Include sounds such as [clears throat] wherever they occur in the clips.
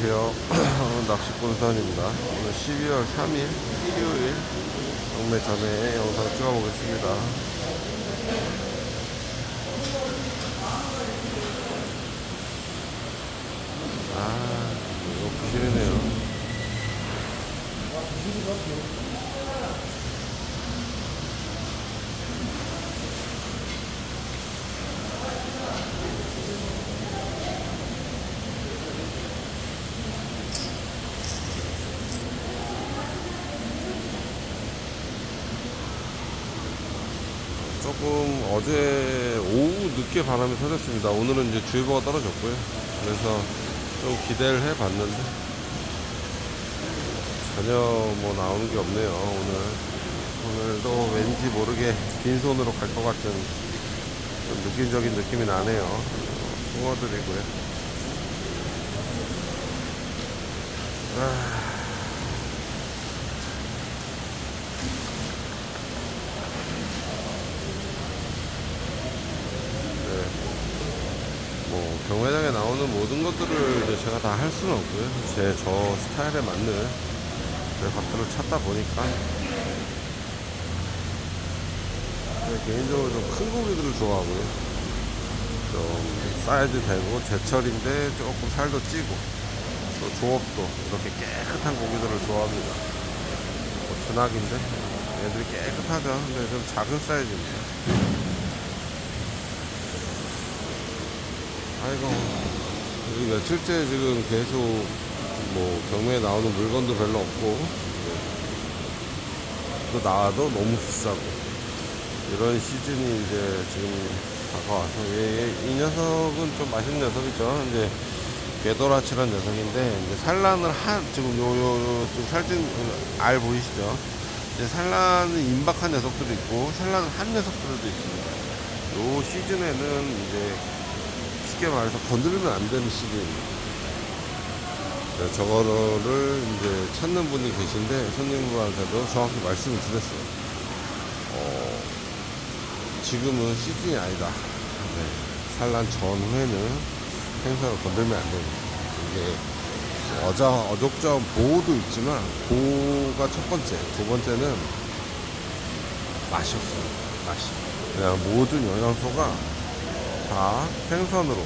안녕하세요. [clears throat] 낚시꾼선입니다. 오늘 12월 3일 수요일 경매 전에 영상 찍어보겠습니다. 아, 이거 부실이네요. 조금 어제 오후 늦게 바람이 터졌습니다. 오늘은 이제 주의보가 떨어졌고요. 그래서 좀 기대를 해 봤는데 전혀 뭐 나오는 게 없네요. 오늘 오늘도 왠지 모르게 빈손으로 갈 것 같은 좀 느낌적인 느낌이 나네요. 어, 숭어들이고요. 아. 경매장에 나오는 모든 것들을 이제 제가 다 할 수는 없고요. 제 저 스타일에 맞는 제 것들을 찾다 보니까 제가 개인적으로 좀 큰 고기들을 좋아하고요. 좀 사이즈 되고 제철인데 조금 살도 찌고 또 조업도 이렇게 깨끗한 고기들을 좋아합니다. 뭐 준학인데 얘들이 깨끗하죠. 근데 좀 작은 사이즈입니다. 아이고. 여기 며칠째 지금 계속 뭐 경매에 나오는 물건도 별로 없고. 또 나와도 너무 비싸고. 이런 시즌이 이제 지금 다가와서. 얘, 얘- 이 녀석은 좀 맛있는 녀석이죠. 이제 궤도라치란 녀석인데 이제 산란을 한 지금 요요 지금 살찐 그알 보이시죠? 이제 산란은 임박한 녀석들도 있고 산란을 한 녀석들도 있습니다. 요 시즌에는 이제 쉽게 말해서 건드리면 안 되는 시기입니다. 네, 저거를 이제 찾는 분이 계신데 손님분한테도 정확히 말씀을 드렸어요. 어, 지금은 시즌이 아니다. 네, 산란 전후에는 생선을 건들면 안 됩니다. 이게 어자, 어족점 보호도 있지만 보호가 첫 번째, 두 번째는 맛이 없습니다. 맛이. 그냥 모든 영양소가 다 생선으로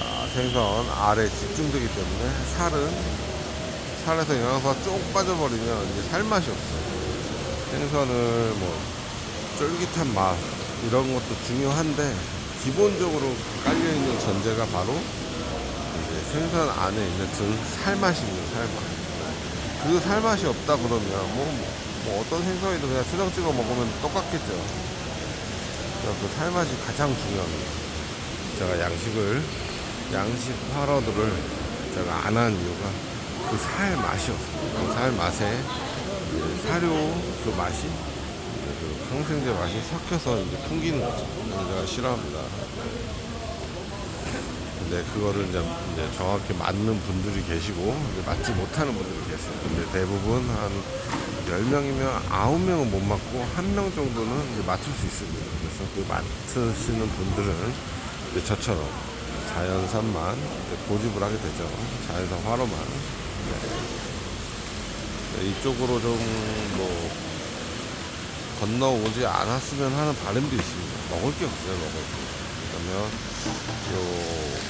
아, 생선 알에 집중되기 때문에 살은 살에서 영양소가 쭉 빠져버리면 이제 살맛이 없어요. 생선을 뭐 쫄깃한 맛 이런 것도 중요한데 기본적으로 깔려 있는 전제가 바로 생선 안에 있는 든 살맛입니다. 살맛. 그 살맛이 없다 그러면 뭐, 뭐 어떤 생선이든 그냥 초장 찍어 먹으면 똑같겠죠. 그 살맛이 가장 중요합니다. 제가 양식을 양식 파러들을 제가 안 한 이유가 그 살 맛이 없습니다. 그 살 맛에 사료 그 맛이 그 항생제 맛이 섞여서 이제 풍기는 거죠. 제가 싫어합니다. 근데 그거를 이제, 이제 정확히 맞는 분들이 계시고 맞지 못하는 분들이 계세요. 근데 대부분 한 10명이면 9명은 못 맞고 한명 정도는 이제 맞출 수 있습니다. 그래서 그 맞추시는 분들은 이제 저처럼 자연산만 고집을 하게 되죠. 자연산 화로만. 네. 네, 이쪽으로 좀뭐 건너오지 않았으면 하는 바람도 있습니다. 먹을 게 없어요, 먹을 게. 그러면 요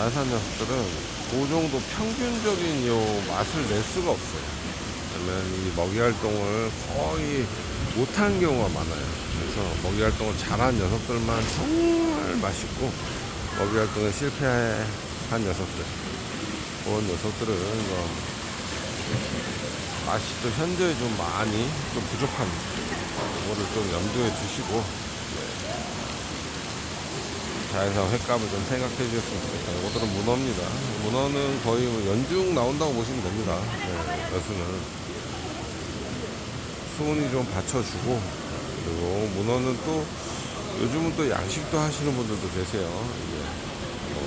자연산 녀석들은 그 정도 평균적인 요 맛을 낼 수가 없어요. 그러면 이 먹이 활동을 거의 못하는 경우가 많아요. 그래서 먹이 활동을 잘한 녀석들만 정말 맛있고 먹이 활동에 실패한 녀석들 그런 녀석들은 뭐 맛이 좀 현재 좀 많이 좀 부족합니다. 그거를 좀 염두에 두시고 자연산 횟감을 좀 생각해 주셨으면 좋겠다. 이것들은 문어입니다. 문어는 거의 뭐 연중 나온다고 보시면 됩니다. 네, 여수는. 수온이 좀 받쳐주고, 그리고 문어는 또, 요즘은 또 양식도 하시는 분들도 계세요. 이제, 뭐,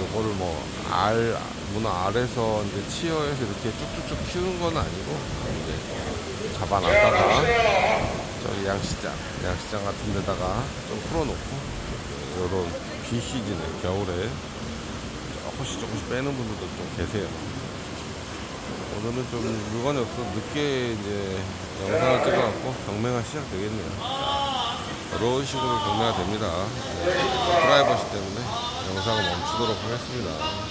요거를 뭐, 알, 문어 알에서 이제 치어해서 이렇게 쭉쭉쭉 키우는 건 아니고, 이제, 잡아놨다가, 저기 양식장, 양식장 같은 데다가 좀 풀어놓고, 요런 비 시즌에 겨울에 조금씩 조금씩 빼는 분들도 좀 계세요. 오늘은 좀 물건이 없어 늦게 이제 영상을 찍어갖고 경매가 시작되겠네요. 자, 이런 식으로 경매가 됩니다. 네, 프라이버시 때문에 영상을 멈추도록 하겠습니다.